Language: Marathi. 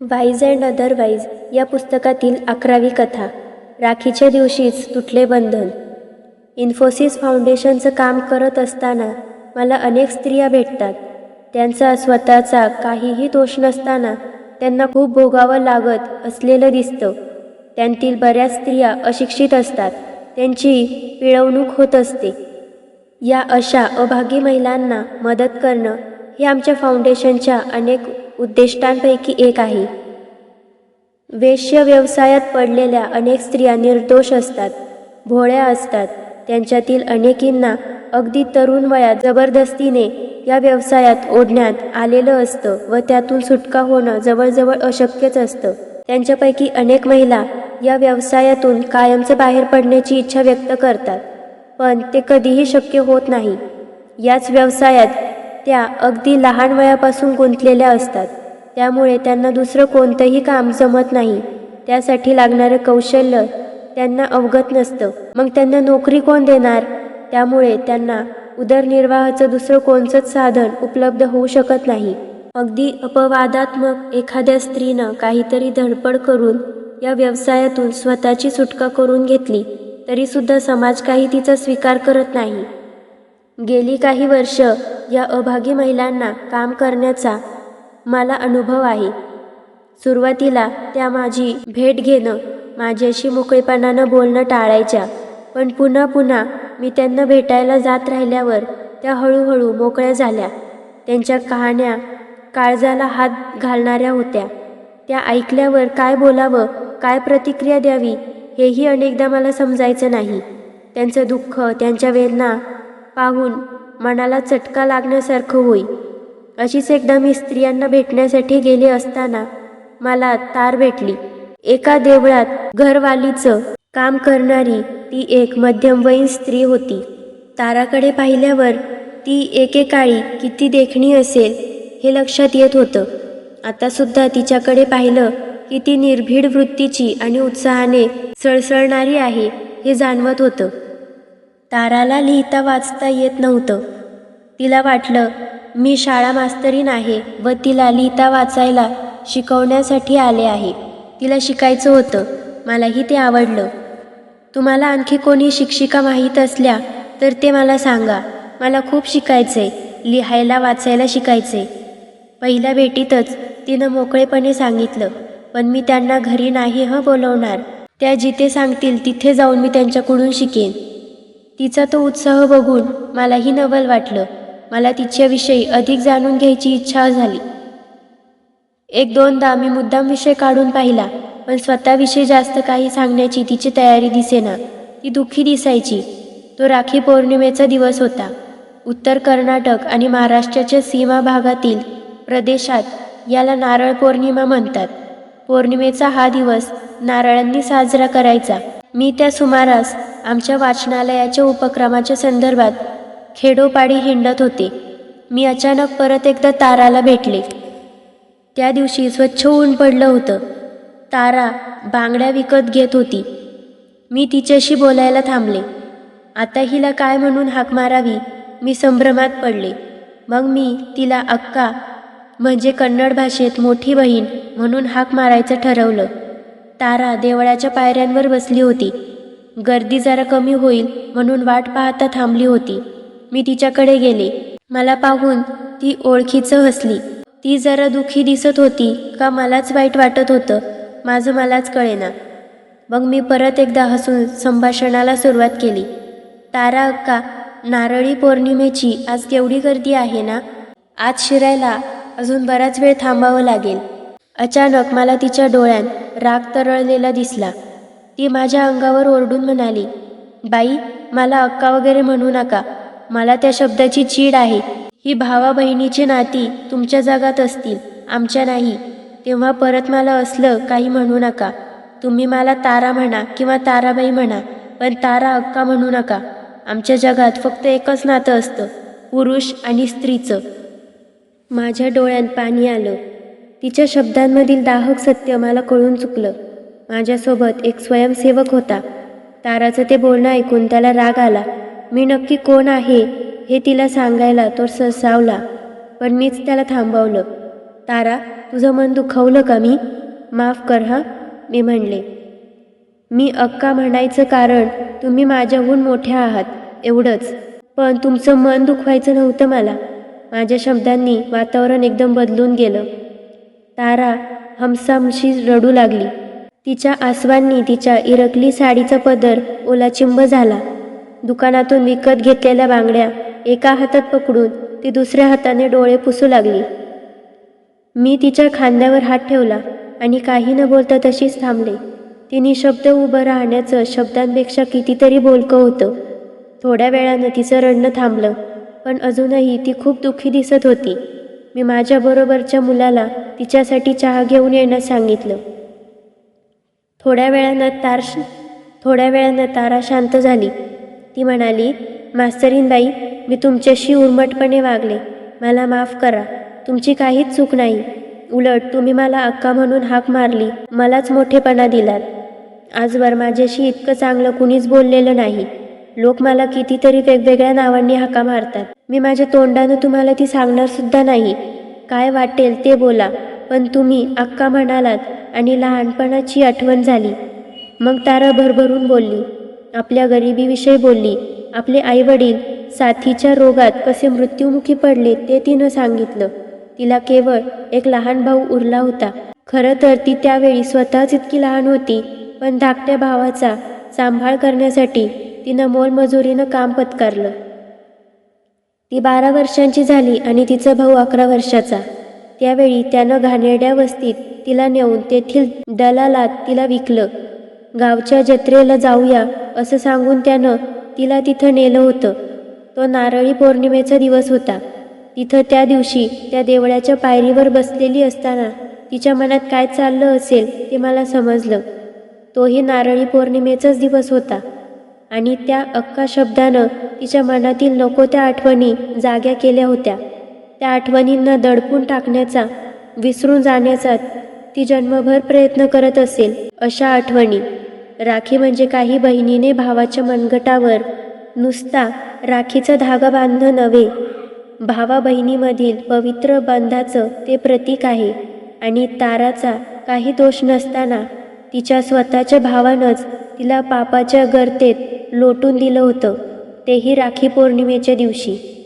वाईज अँड अदरवाईज या पुस्तकातील अकरावी कथा राखीच्या दिवशीच तुटले बंधन. इन्फोसिस फाउंडेशनचं काम करत असताना मला अनेक स्त्रिया भेटतात. त्यांचा स्वतःचा काहीही दोष नसताना त्यांना खूप भोगावं लागत असलेलं दिसतं. त्यांतील बऱ्याच स्त्रिया अशिक्षित असतात. त्यांची पिळवणूक होत असते. या अशा अभागी महिलांना मदत करणं हे आमच्या फाउंडेशनच्या अनेक उद्दिष्टांपैकी एक आहे. वेश्य व्यवसायात पडलेल्या अनेक स्त्रिया निर्दोष असतात भोळ्या असतात. त्यांच्यातील अनेकींना अगदी तरुण वयात जबरदस्तीने या व्यवसायात ओढण्यात आलेलं असतं व त्यातून सुटका होणं जवळजवळ अशक्यच असतं. त्यांच्यापैकी अनेक महिला या व्यवसायातून कायमचं बाहेर पडण्याची इच्छा व्यक्त करतात पण ते कधीही शक्य होत नाही. याच व्यवसायात त्या अगदी लहान वयापासून गुंतलेल्या असतात. त्यामुळे त्यांना दुसरं कोणतंही काम जमत नाही. त्यासाठी लागणारं कौशल्य त्यांना अवगत नसतं. मग त्यांना नोकरी कोण देणार? त्यामुळे त्यांना उदरनिर्वाहाचं दुसरं कोणचंच साधन उपलब्ध होऊ शकत नाही. अगदी अपवादात्मक एखाद्या स्त्रीनं काहीतरी धडपड करून या व्यवसायातून स्वतःची सुटका करून घेतली तरीसुद्धा समाज काही तिचा स्वीकार करत नाही. गेली काही वर्ष या अभागी महिलांना काम करण्याचा मला अनुभव आहे. सुरुवातीला त्या माझी भेट घेणं माझ्याशी मोकळेपणानं बोलणं टाळायच्या पण पुन्हा पुन्हा मी त्यांना भेटायला जात राहिल्यावर त्या हळूहळू मोकळ्या झाल्या. त्यांच्या कहाण्या काळजाला हात घालणाऱ्या होत्या. त्या ऐकल्यावर काय बोलावं काय प्रतिक्रिया द्यावी हेही अनेकदा मला समजायचं नाही. त्यांचं दुःख त्यांच्या वेदना पाहून मनाला चटका लागण्यासारखं होई. अशीच एकदा मी स्त्रियांना भेटण्यासाठी गेले असताना मला तार भेटली. एका देवळात घरवालीचं काम करणारी ती एक मध्यमवयीन स्त्री होती. ताराकडे पाहिल्यावर ती एकेकाळी किती देखणी असेल हे लक्षात येत होतं. आतासुद्धा तिच्याकडे पाहिलं की ती निर्भीड वृत्तीची आणि उत्साहाने सळसळणारी आहे हे जाणवत होतं. ताराला लिहिता वाचता येत नव्हतं. तिला वाटलं मी शाळा मास्तरीन आहे व तिला लिहिता वाचायला शिकवण्यासाठी आले आहे. तिला शिकायचं होतं. मलाही ते आवडलं. तुम्हाला आणखी कोणी शिक्षिका माहीत असल्या तर ते मला सांगा. मला खूप शिकायचंय. लिहायला वाचायला शिकायचंय. पहिल्या भेटीतच तिनं मोकळेपणे सांगितलं पण मी त्यांना घरी नाही हं बोलवणार. त्या जिथे सांगतील तिथे जाऊन मी त्यांच्याकडून शिकेन. तिचा तो उत्साह बघून मलाही नवल वाटलं. मला तिच्याविषयी अधिक जाणून घ्यायची इच्छा झाली. एक दोनदा मी मुद्दाम विषय काढून पाहिला पण स्वतःविषयी जास्त काही सांगण्याची तिची तयारी दिसेना. ती दुःखी दिसायची. तो राखी पौर्णिमेचा दिवस होता. उत्तर कर्नाटक आणि महाराष्ट्राच्या सीमा भागातील प्रदेशात याला नारळ पौर्णिमा म्हणतात. पौर्णिमेचा हा दिवस नारळांनी साजरा करायचा. मी त्या सुमारास आमच्या वाचनालयाच्या उपक्रमाच्या संदर्भात खेडोपाडी हिंडत होते. मी अचानक परत एकदा ताराला भेटले. त्या दिवशी स्वच्छ ऊन पडलं होतं. तारा बांगड्या विकत घेत होती. मी तिच्याशी बोलायला थांबले. आता हिला काय म्हणून हाक मारावी? मी संभ्रमात पडले. मग मी तिला अक्का म्हणजे कन्नड भाषेत मोठी बहीण म्हणून हाक मारायचं ठरवलं तारा देवळाच्या पायऱ्यांवर बसली होती. गर्दी जरा कमी होईल म्हणून वाट पाहता थांबली होती. मी तिच्याकडे गेले. मला पाहून ती ओळखीचं हसली. ती जरा दुःखी दिसत होती का मलाच वाईट वाटत होतं? माझं मलाच कळेना. मग मी परत एकदा हसून संभाषणाला सुरुवात केली. तारा अक्का नारळी पौर्णिमेची आज केवढी गर्दी आहे ना? आज शिरायला अजून बराच वेळ थांबावं लागेल. अचानक मला तिच्या डोळ्यात राग तरळलेला दिसला. ती माझ्या अंगावर ओरडून म्हणाली बाई मला अक्का वगैरे म्हणू नका. मला त्या शब्दाची चीड आहे. ही भावा बहिणीची नाती तुमच्या जगात असतील आमच्या नाही. तेव्हा परत मला असलं काही म्हणू नका. तुम्ही मला तारा म्हणा किंवा ताराबाई म्हणा पण तारा अक्का म्हणू नका. आमच्या जगात फक्त एकच नातं असतं पुरुष आणि स्त्रीचं. माझ्या डोळ्यात पाणी आलं. तिच्या शब्दांमधील दाहक सत्य मला कळून चुकलं. माझ्यासोबत एक स्वयंसेवक होता. ताराचं ते बोलणं ऐकून त्याला राग आला. मी नक्की कोण आहे? हे तिला सांगायला तो ससावला पण मीच त्याला थांबवलं. तारा तुझं मन दुखवलं का मी? माफ कर हां मी म्हणले. मी अक्का म्हणायचं कारण तुम्ही माझ्याहून मोठ्या आहात एवढंच. पण तुमचं मन दुखवायचं नव्हतं मला. माझ्या शब्दांनी वातावरण एकदम बदलून गेलं. तारा हमसामशी रडू लागली. तिच्या आसवांनी तिच्या इरकली साडीचा पदर ओलाचिंब झाला. दुकानातून विकत घेतलेल्या बांगड्या एका हातात पकडून ती दुसऱ्या हाताने डोळे पुसू लागली. मी तिच्या खांद्यावर हात ठेवला आणि काही न बोलता तशीच थांबले. तिने शब्द उभं राहण्याचं शब्दांपेक्षा कितीतरी बोलकं होतं. थोड्या वेळानं तिचं रडणं थांबलं पण अजूनही ती खूप दुःखी दिसत होती. मी माझ्याबरोबरच्या मुलाला तिच्यासाठी चहा घेऊन येण्यास सांगितलं. थोड्या वेळानं तार थोड्या वेळानं तारा शांत झाली. ती म्हणाली मास्तरीनबाई मी तुमच्याशी उर्मटपणे वागले. मला माफ करा. तुमची काहीच चूक नाही. उलट तुम्ही मला अक्का म्हणून हाक मारली. मलाच मोठेपणा दिलात. आजवर माझ्याशी इतकं चांगलं कुणीच बोललेलं नाही. लोक मला कितीतरी वेगवेगळ्या नावांनी हाका मारतात. मी माझ्या तोंडानं तुम्हाला ती सांगणार सुद्धा नाही. काय वाटेल ते बोला. पण तुम्ही अक्का म्हणालात आणि लहानपणाची आठवण झाली. मग तारा भरभरून बोलली आपल्या गरिबीविषयी बोलली. आपले आईवडील साथीच्या रोगात कसे मृत्युमुखी पडले ते तिनं सांगितलं. तिला केवळ एक लहान भाऊ उरला होता. खरं तर ती त्यावेळी स्वतःच इतकी लहान होती पण धाकट्या भावाचा सांभाळ करण्यासाठी तिनं मोलमजुरीनं काम पत्कारलं. ती बारा वर्षांची झाली आणि तिचा भाऊ अकरा वर्षाचा. त्यावेळी त्यानं घाणेरड्या वस्तीत तिला नेऊन तेथील दलालात तिला विकलं. गावच्या जत्रेला जाऊया असं सांगून त्यानं तिला तिथं नेलं होतं. तो नारळी पौर्णिमेचा दिवस होता. तिथं त्या दिवशी त्या देवळाच्या पायरीवर बसलेली असताना तिच्या मनात काय चाललं असेल ते मला समजलं. तोही नारळी पौर्णिमेचाच दिवस होता आणि त्या अक्का शब्दानं तिच्या मनातील नको त्या आठवणी जाग्या केल्या होत्या. त्या आठवणींना दडपून टाकण्याचा विसरून जाण्याचा ती जन्मभर प्रयत्न करत असेल अशा आठवणी. राखी म्हणजे काही बहिणीने भावाच्या मनगटावर नुसता राखीचा धागा बांधणं नव्हे. भावा बहिणीमधील पवित्र बंधाचं ते प्रतीक आहे आणि ताराचा काही दोष नसताना तिच्या स्वतःच्या भावानंच तिला पापाच्या गर्तेत लोटून दिलं होतं तेही राखी पौर्णिमेच्या दिवशी.